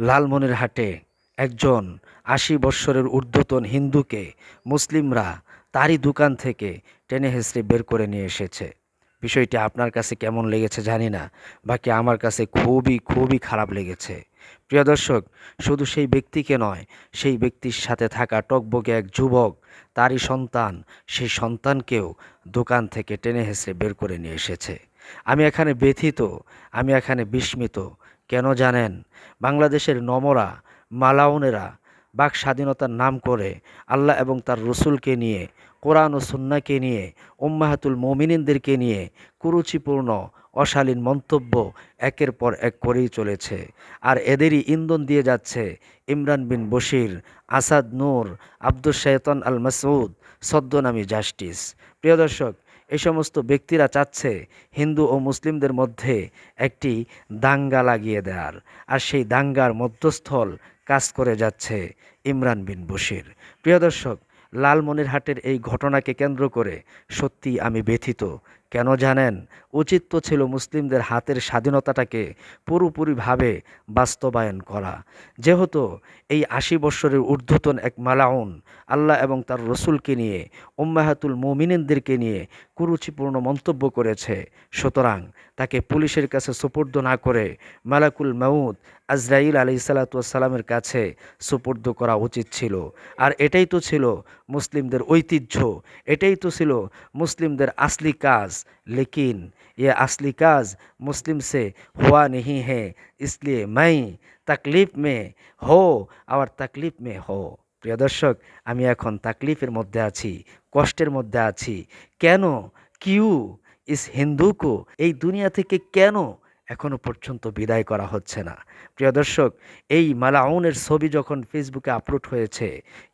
লালমনিরহাটে একজন আশি বৎসরের ঊর্ধ্বতন হিন্দুকে মুসলিমরা তারই দোকান থেকে টেনে হেঁচড়ে বের করে নিয়ে এসেছে। বিষয়টি আপনার কাছে কেমন লেগেছে জানি না, বাকি আমার কাছে খুবই খুবই খারাপ লেগেছে। প্রিয় দর্শক, শুধু সেই ব্যক্তিকে নয়, সেই ব্যক্তির সাথে থাকা টকবকে এক যুবক, তারই সন্তান, সেই সন্তানকেও দোকান থেকে টেনে হেঁচড়ে বের করে নিয়ে এসেছে। আমি এখানে ব্যথিত, আমি এখানে বিস্মিত কেন জানেন? বাংলাদেশের নমরা, মালাউনেরা বাক স্বাধীনতার নাম করে আল্লাহ এবং তার রসুলকে নিয়ে, কোরআন ও সুন্নাকে নিয়ে, উম্মাহাতুল মমিনিনদেরকে নিয়ে কুরুচিপূর্ণ, অশালীন মন্তব্য একের পর এক করেই চলেছে। আর এদেরই ইন্ধন দিয়ে যাচ্ছে ইমরান বিন বশির, আসাদ নূর আব্দুল শায়তন আল মাসউদ সদ্যনামী জাস্টিস। প্রিয় দর্শক এই সমস্ত ব্যক্তিরা চাচ্ছে হিন্দু ও মুসলিমদের মধ্যে একটি দাঙ্গা লাগিয়ে দেওয়ার আর সেই দাঙ্গার মধ্যস্থল কাজ করে যাচ্ছে ইমরান বিন বশির। প্রিয় দর্শক, লালমনিরহাটের এই ঘটনাকে কেন্দ্র করে সত্যি আমি ব্যথিত কেন জানেন? উচিত তো ছিল মুসলিমদের হাতের স্বাধীনতাটাকে পুরোপুরিভাবে বাস্তবায়ন করা। যেহেতু এই আশি বৎসরের ঊর্ধ্বতন এক মালাউন আল্লাহ এবং তার রসুলকে নিয়ে, উম্মাহাতুল মোমিনদেরকে নিয়ে কুরুচিপূর্ণ মন্তব্য করেছে, সুতরাং তাকে পুলিশের কাছে সুপর্দ না করে মালাকুল মাউদ আজরাইল আলি সালাতামের কাছে সুপর্দ করা উচিত ছিল। আর এটাই তো ছিল মুসলিমদের ঐতিহ্য, এটাই তো ছিল মুসলিমদের আসলি কাজ। लेकिन ये असली काज मुस्लिम से हुआ नहीं है इसलिए मैं तकलीफ में हो और तकलीफ में हो প্রিয় দর্শক আমি এখন তাকলিফের মধ্যে আছি কষ্টের মধ্যে আছি কেন কিউ ইস হিন্দুকো এই দুনিয়া থেকে কেন এখনও পর্যন্ত বিদায় করা হচ্ছে না। প্রিয় দর্শক, এই মালাউনের ছবি যখন ফেসবুকে আপলোড হয়েছে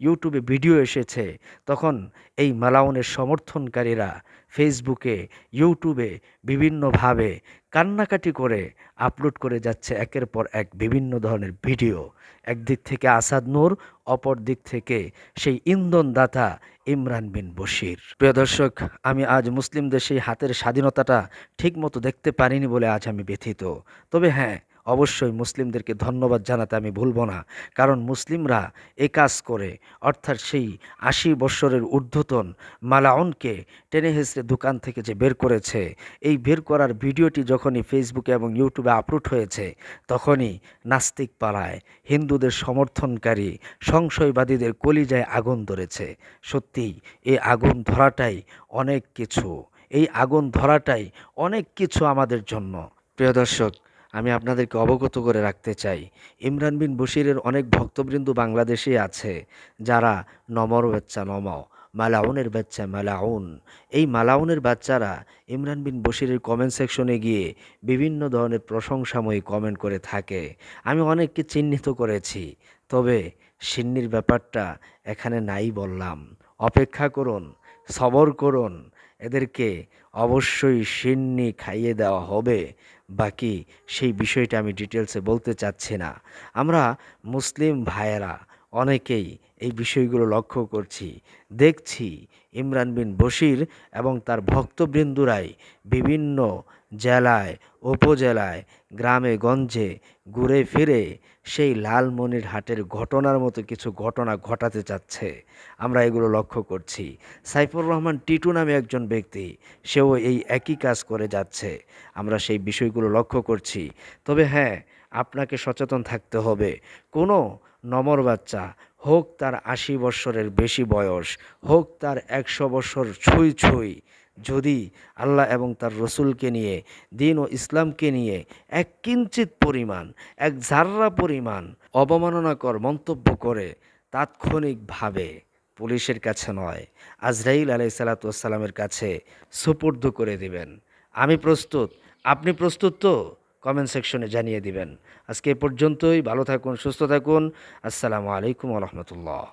ইউটিউবে ভিডিও এসেছে, তখন এই মালাউনের সমর্থনকারীরা ফেসবুকে ইউটিউবে বিভিন্নভাবে কান্নাকাটি করে আপলোড করে যাচ্ছে একের পর এক বিভিন্ন ধরনের ভিডিও একদিক থেকে আসাদ নূর, অপর দিক থেকে সেই ইন্ধনদাতা ইমরান বিন বশির। প্রিয় দর্শক, আমি আজ মুসলিমদের সেই হাতের স্বাধীনতাটা ঠিকমতো দেখতে পারিনি বলে আজ আমি ব্যথিত। তবে হ্যাঁ অবশ্যই মুসলিমদেরকে ধন্যবাদ জানাতে আমি ভুলব না। কারণ মুসলিমরা এ কাজ করে। অর্থাৎ সেই আশি বৎসরের ঊর্ধ্বতন মালাউনকে টেনে হেসড়ে দোকান থেকে যে বের করেছে, এই বের করার ভিডিওটি যখনই ফেসবুকে এবং ইউটিউবে আপলোড হয়েছে, তখনই নাস্তিক পাড়ায় হিন্দুদের সমর্থনকারী, সংশয়বাদীদের কলিজায় আগুন ধরেছে। সত্যিই এই আগুন ধরাটাই অনেক কিছু। এই আগুন ধরাটাই অনেক কিছু আমাদের জন্য। প্রিয় দর্শক আমি আপনাদেরকে অবগত করে রাখতে চাই। ইমরান বিন বশিরের অনেক ভক্তবৃন্দ বাংলাদেশে আছে, যারা নমর বাচ্চা নম মালাউনের বাচ্চা মালাউন। এই মালাউনের বাচ্চারা ইমরান বিন বশিরের কমেন্ট সেকশনে গিয়ে বিভিন্ন ধরনের প্রশংসাময়ী কমেন্ট করে থাকে। আমি অনেককে চিহ্নিত করেছি, তবে সিন্নির ব্যাপারটা এখানে নাই বললাম। অপেক্ষা করুন, সবর করুন এদেরকে অবশ্যই সিন্নি খাইয়ে দেওয়া হবে। বাকি সেই বিষয়টা আমি ডিটেলসে বলতে চাচ্ছি না। আমরা মুসলিম ভাইয়েরা অনেকেই এই বিষয়গুলো লক্ষ্য করছি। দেখছি ইমরান বিন বশির এবং তার ভক্তবৃন্দুরাই বিভিন্ন জেলায়, উপজেলায়, গ্রামে, গঞ্জে ঘুরে ফিরে সেই লালমনির হাটের ঘটনার মতো কিছু ঘটনা ঘটাতে চাচ্ছে। আমরা এগুলো লক্ষ্য করছি। সাইফুর রহমান টিটু নামে একজন ব্যক্তি, সেও এই একই কাজ করে যাচ্ছে। আমরা সেই বিষয়গুলো লক্ষ্য করছি। তবে হ্যাঁ আপনাকে সচেতন থাকতে হবে। কোনো নমর বাচ্চা, হোক তার আশি বৎসরের বেশি বয়স, হোক তার একশো বছর ছুঁই ছুঁই, যদি আল্লাহ এবং তার রসুলকে নিয়ে, দিন ও ইসলামকে নিয়ে এক কিঞ্চিত পরিমাণ, এক জাররা পরিমাণ অবমাননাকর মন্তব্য করে তাৎক্ষণিকভাবে পুলিশের কাছে নয়, আজরাইল আলাই সালাতামের কাছে সুপর্দ করে দিবেন। আমি প্রস্তুত। আপনি প্রস্তুত তো? কমেন্ট সেকশনে জানিয়ে দিবেন। আজকে এ পর্যন্তই ভালো থাকুন সুস্থ থাকুন। আসসালামু আলাইকুম রহমতুল্লাহ।